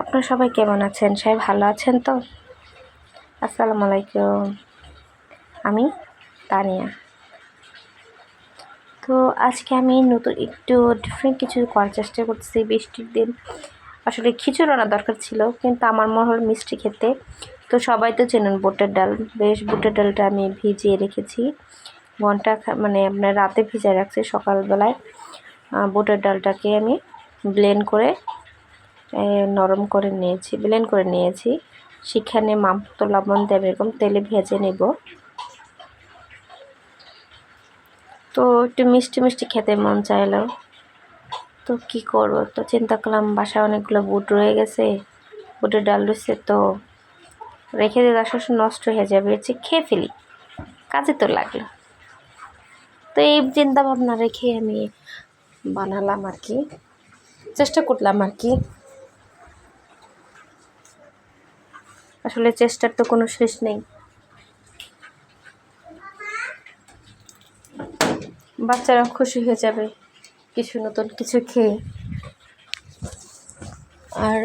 আপনারা সবাই কেমন আছেন? সবাই ভালো আছেন তো? আসসালামু আলাইকুম। আমি তানিয়া। তো আজকে আমি নতুন একটু ডিফারেন্ট কিছু করার চেষ্টা করতেছি বৃষ্টির দিন। আসলে খিচুড়ি রান্না দরকার ছিল, কিন্তু আমার মনে হলো মিষ্টি খেতে। তো সবাই তো চেনেন বুটের ডাল। বেশ বুটের ডালটা আমি ভিজিয়ে রেখেছি। ঘণ্টা মানে আপনার রাতে ভিজিয়ে রাখছি সকালবেলায়। বুটের ডালটাকে আমি ব্লেন্ড করে নরম করে নিয়েছি ব্লেন্ড করে নিয়েছি। সেখানে মামতো লবণ দেব এরকম তেলে ভেজে নেব। তো একটু মিষ্টি মিষ্টি খেতে মন চাইলো। তো কি করব? তো চিন্তা করলাম, বাসায় অনেকগুলো বুট রয়ে গেছে। বুটের ডাল রয়েছে তো রেখে দিলে আসলে নষ্ট হয়ে যাবে, হচ্ছে খেয়ে ফেলি। কাজে তো লাগল। তো এই চিন্তা ভাবনা রেখে আমি বানালাম আর কি। চেষ্টা করলাম আর কি। আসলে চেষ্টার তো কোনো শেষ নেই। বাচ্চারা খুশি হয়ে যাবে কিছু নতুন কিছু খেয়ে। আর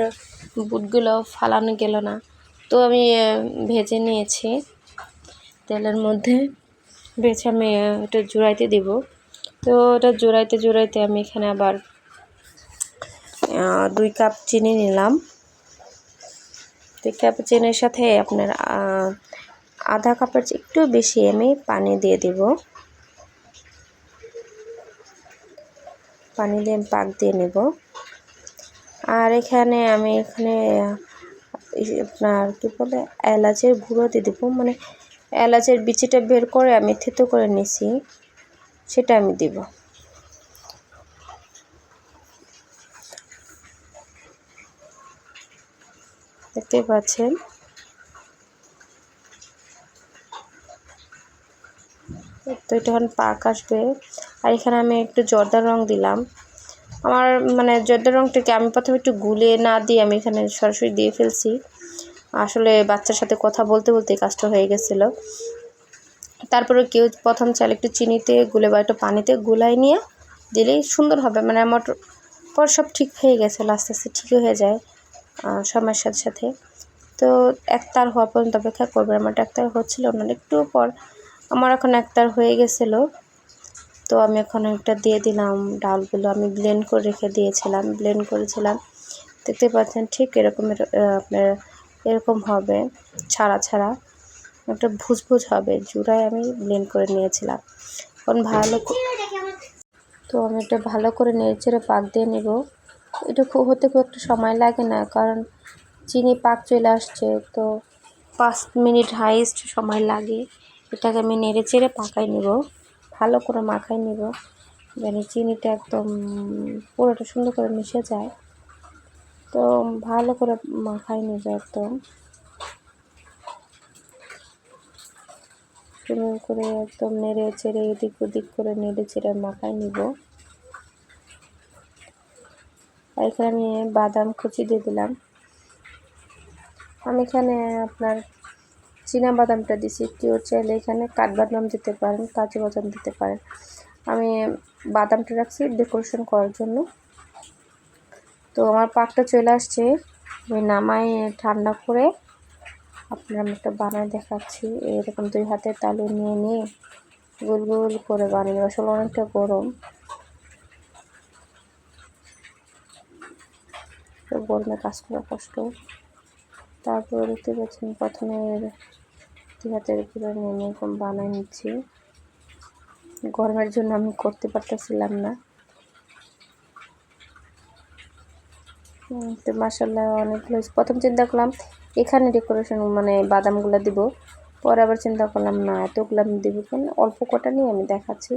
বুটগুলো ফালানো গেল না। তো আমি ভেজে নিয়েছি। তেলের মধ্যে ভেজে আমি একটু জোড়াইতে দিব। তো ওটা জোড়াইতে জোড়াইতে আমি এখানে আবার দুই কাপ চিনি নিলাম। দুই কাপ সাথে আপনার আধা কাপের একটু বেশি আমি পানি দিয়ে দিব। পানি দিয়ে পাক দিয়ে নেব। আর এখানে আমি এখানে আপনার কী বলে, এলাচের গুঁড়ো দিয়ে দেবো। মানে এলাচের বিচিটা বের করে আমি থেতো করে নিছি, সেটা আমি দিব। দেখতে পাচ্ছেন। তো এটা এখন পাক আসবে। আর এখানে আমি একটু জর্দার রং দিলাম। আমার মানে জর্দার রংটাকে আমি প্রথমে একটু গুলে না দিয়ে আমি এখানে সরাসরি দিয়ে ফেলছি। আসলে বাচ্চার সাথে কথা বলতে বলতে কাজটা হয়ে গেছিল। তারপরে কেউ প্রথম চাল একটু চিনিতে গুলে বা একটু পানিতে গুলাই নিয়ে দিলেই সুন্দর হবে। মানে আমার পর সব ঠিক হয়ে গেছে, আস্তে আস্তে ঠিক হয়ে যায়। সময়ের সাথে সাথে। তো একতার হওয়া পর্যন্ত অপেক্ষা করবে। আমার একতার হচ্ছিল না। একটু পর আমার এখন একতার হয়ে গেছিল। তো আমি এখন একটা দিয়ে দিলাম ডালগুলো। আমি ব্লেন্ড করে রেখে দিয়েছিলাম। ব্লেন্ড করেছিলাম। দেখতে পাচ্ছেন ঠিক এরকমের আপনার এরকম হবে। ছাড়া ছাড়া একটা ভুজভুজ হবে। জুড়ায় আমি ব্লেন্ড করে নিয়েছিলাম। এখন ভালো তো আমি এটা ভালো করে নেড়েচেড়ে পাক দিয়ে নেব। এটা খুব হতে খুব একটা সময় লাগে না, কারণ চিনি পাক চলে আসছে, তো পাঁচ মিনিট হাইস্ট সময় লাগে। এটাকে আমি নেড়ে চেড়ে পাকাই নেব, ভালো করে মাখাই নেব। যেন চিনিটা একদম পুরোটা সুন্দর করে মিশে যায়। তো ভালো করে মাখাই নেব একদম। সুন্দর করে একদম নেড়ে চেড়ে এদিক ওদিক করে নেড়ে চেড়ে মাখাই নিব। এখানে আমি বাদাম কুচি দিয়ে দিলাম। আমি এখানে আপনার চীনা বাদামটা দিছি কেউ চাইলে এখানে কাঠবাদাম দিতে পারেন, কাজু বাদাম দিতে পারেন। আমি বাদামটা রাখছি ডেকোরেশন করার জন্য। তো আমার পাকটা চলে আসছে, আমি নামাই ঠান্ডা করে আপনার আমি একটা বানায় দেখাচ্ছি। এরকম দুই হাতে তালু নিয়ে নিয়ে গোল গোল করে বানিয়ে। আসলে অনেকটা গরম। গরমে কাজ করা কষ্ট। তারপরে দেখতে পাচ্ছেন প্রথমে দুই হাতের উপরে নিয়ে এরকম বানায় নিচ্ছি। গরমের জন্য আমি করতে পারতেছিলাম না। তো মাসাল্লাহ অনেকগুলো প্রথম চিন্তা করলাম, এখানে ডেকোরেশন মানে বাদামগুলো দিব। পরে আবার চিন্তা করলাম, না, এতগুলো আমি দিব কেন? অল্প কটা নিয়ে আমি দেখাচ্ছি।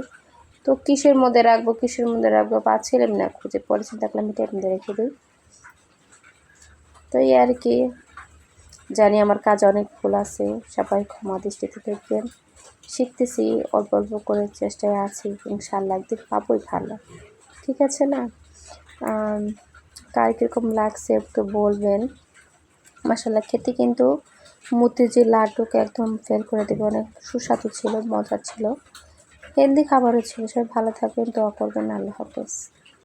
তো কিসের মধ্যে রাখব, কিসের মধ্যে রাখব, পাচ্ছিলাম না খুঁজে। পরে চিন্তা করলাম, এটা মধ্যে রেখে দিই। তো এই আর কি। জানি আমার কাজ অনেক ভুল আছে, সবাই ক্ষমা দৃষ্টিতে দেখবেন। শিখতেছি, অল্প অল্প করে চেষ্টায় আছি ইনশাল্লাহ একদিন পাবোই ভালো। ঠিক আছে না? কার কীরকম লাগছে একটু বলবেন। মশালা খেতে কিন্তু মতিজি লাড্ডুকে একদম ফেল করে দেবে, অনেক সুস্বাদু ছিল, মজার ছিল। হেলদি খাবারও ছিল, সবাই ভালো থাকবেন, দোয়া করবেন, আল্লাহ হাফেজ।